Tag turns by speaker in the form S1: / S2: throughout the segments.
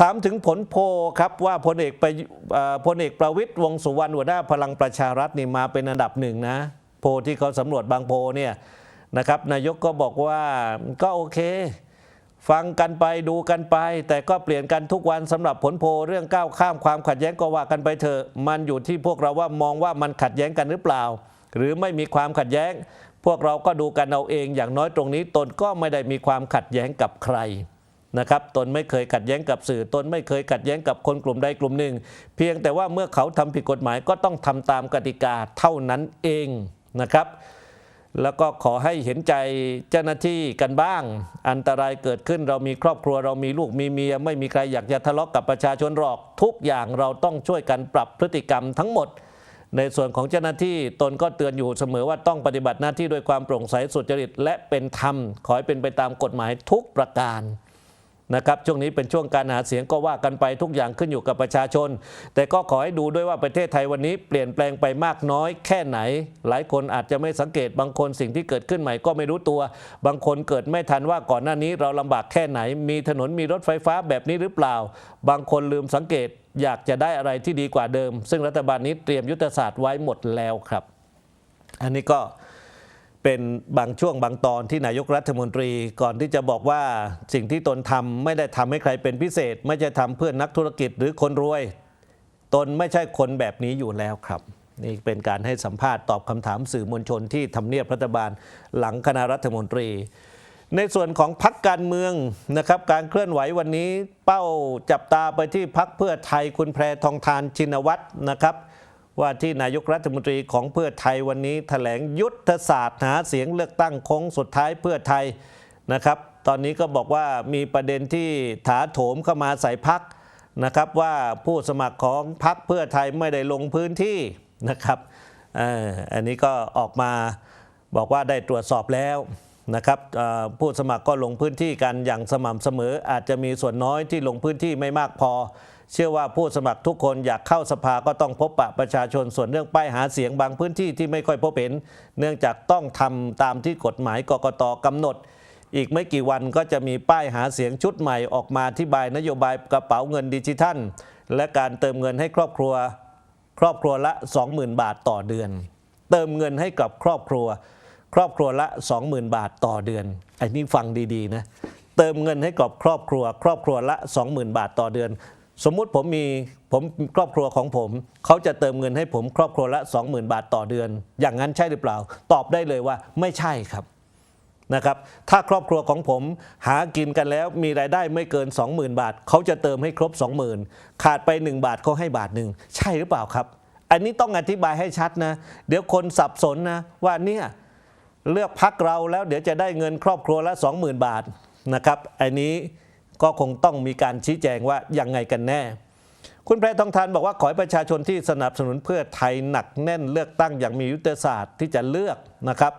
S1: ถามถึงผลโพครับว่าพลเอกประยุเอ่อพลเอกประวิตยวงสุวรรณหัวหน้าพลังประชารัฐนี่มาเป็นอันดับหนึ่งนะ โพที่เขาสำรวจบางโพเนี่ยนะครับนายกก็บอกว่าก็โอเค ฟังกันไปดูกันไป แต่ก็เปลี่ยนกันทุกวันสำหรับผลโพเรื่องก้าวข้ามความขัดแย้งก็ว่ากันไปเถอะมันอยู่ที่พวกเราว่ามองว่ามันขัดแย้งกันหรือเปล่า หรือไม่มีความขัดแย้ง พวกเราก็ดูกันเอาเองอย่างน้อยตรงนี้ตนก็ไม่ได้มีความขัดแย้งกับใคร นะครับตนไม่เคยขัดแย้งกับสื่อ ตนไม่เคยขัดแย้งกับคนกลุ่มใดกลุ่มหนึ่ง เพียงแต่ว่าเมื่อเขาทำผิดกฎหมายก็ต้องทำตามกติกาเท่านั้นเองนะครับ แล้วก็ขอให้เห็นใจเจ้าหน้าที่กันบ้าง อันตรายเกิดขึ้นเรามีครอบครัวเรามีลูกมีเมีย ไม่มีใครอยากจะทะเลาะกกับประชาชนหรอกทุกอย่างเราต้องช่วยกันปรับพฤติกรรมทั้งหมดในส่วนของเจ้าหน้าที่ตนก็เตือนอยู่เสมอว่าต้องปฏิบัติหน้าที่ด้วยความโปร่งใสสุจริต และเป็นธรรม ขอให้เป็นไปตามกฎหมายทุกประการ นะครับช่วงนี้เป็นช่วงการหาเสียงก็ว่ากันไปทุกอย่างขึ้นอยู่กับประชาชน แต่ก็ขอให้ดูด้วยว่าประเทศไทยวันนี้เปลี่ยนแปลงไปมากน้อยแค่ไหน หลายคนอาจจะไม่สังเกตบางคนสิ่งที่เกิดขึ้นใหม่ก็ไม่รู้ตัว บางคนเกิดไม่ทันว่าก่อนหน้านี้เราลำบากแค่ไหน มีถนนมีรถไฟฟ้าแบบนี้หรือเปล่า บางคนลืมสังเกตอยากจะได้อะไรที่ดีกว่าเดิม ซึ่งรัฐบาลนี้เตรียมยุทธศาสตร์ไว้หมดแล้วครับ อันนี้ก็ เป็นบางช่วงบางตอนที่นายกรัฐมนตรีก่อนที่จะบอกว่าสิ่งที่ตนทำไม่ได้ทำให้ใครเป็นพิเศษ ไม่ใช่ทำเพื่อนักธุรกิจหรือคนรวย ตนไม่ใช่คนแบบนี้อยู่แล้วครับ นี่เป็นการให้สัมภาษณ์ตอบคำถามสื่อมวลชนที่ทำเนียบรัฐบาลหลังคณะรัฐมนตรี ในส่วนของพักการเมืองนะครับการเคลื่อนไหววันนี้เป้าจับตาไปที่พักเพื่อไทยคุณแพรทองทานชินวัตรนะครับ ว่าที่นายกรัฐมนตรีของเพื่อไทยวันนี้แถลงยุทธศาสตร์หาเสียงเลือกตั้งคงสุดท้ายเพื่อไทยนะครับ ตอนนี้ก็บอกว่ามีประเด็นที่ถาโถมเข้ามาใส่พักนะครับว่าผู้สมัครของพักเพื่อไทยไม่ได้ลงพื้นที่นะครับอันนี้ก็ออกมาบอกว่าได้ตรวจสอบแล้วนะครับผู้สมัครก็ลงพื้นที่กันอย่างสม่ำเสมอ อาจจะมีส่วนน้อยที่ลงพื้นที่ไม่มากพอ เชื่อว่าผู้สมัครทุกคนอยากเข้าสภาก็ต้องพบปะประชาชนส่วนเรื่องป้ายหาเสียงบางพื้นที่ที่ไม่ค่อยพบเห็น เนื่องจากต้องทำตามที่กฎหมายกกตกำหนด อีกไม่กี่วันก็จะมีป้ายหาเสียงชุดใหม่ออกมาอธิบายนโยบายกระเป๋าเงินดิจิทัล และการเติมเงินให้ครอบครัว ครอบครัวละ 20,000 บาทต่อเดือน เติมเงินให้กับครอบครัว ครอบครัวละ 20,000 บาทต่อเดือนไอ้นี่ฟังดีๆนะเติมเงินให้กับครอบครัว ครอบครัวละ 20,000 บาทต่อเดือน สมมุติผมมีผมครอบครัวของผม เขาจะเติมเงินให้ผมครอบครัวละ 20,000 บาทต่อเดือน อย่างนั้นใช่หรือเปล่า ตอบได้เลยว่าไม่ใช่ครับนะครับถ้าครอบครัวของผมหากินกันแล้วมีรายได้ไม่เกิน 20,000 บาท เขาจะเติมให้ครบ 20,000 ขาดไป 1 บาทเขาให้บาทหนึ่งใช่หรือเปล่าครับ อันนี้ต้องอธิบายให้ชัดนะ เดี๋ยวคนสับสนนะว่าเนี่ยเลือกพักเราแล้วเดี๋ยวจะได้เงินครอบครัวละ 20,000 บาทนะครับอันนี้ ก็คงต้องมีการชี้แจงว่ายังไงกันแน่ คุณแพรทองทานบอกว่าขอให้ประชาชนที่สนับสนุนเพื่อไทยหนักแน่นเลือกตั้งอย่างมียุทธศาสตร์ที่จะเลือกนะครับ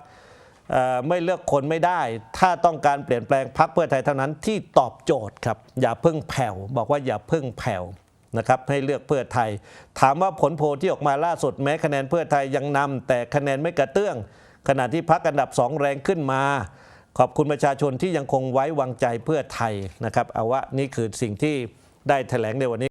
S1: ไม่เลือกคนไม่ได้ ถ้าต้องการเปลี่ยนแปลงพักเพื่อไทยเท่านั้นที่ตอบโจทย์ครับ อย่าเพิ่งแผ่ว บอกว่าอย่าเพิ่งแผ่วนะครับให้เลือกเพื่อไทย ถามว่าผลโพลที่ออกมาล่าสุดแม้คะแนนเพื่อไทยยังนำแต่คะแนนไม่กระเตื้อง ขณะที่พักอันดับสองแรงขึ้นมา ขอบคุณประชาชนที่ยังคงไว้วางใจเพื่อไทยนะครับเอาว่านี่คือสิ่งที่ได้แถลงในวันนี้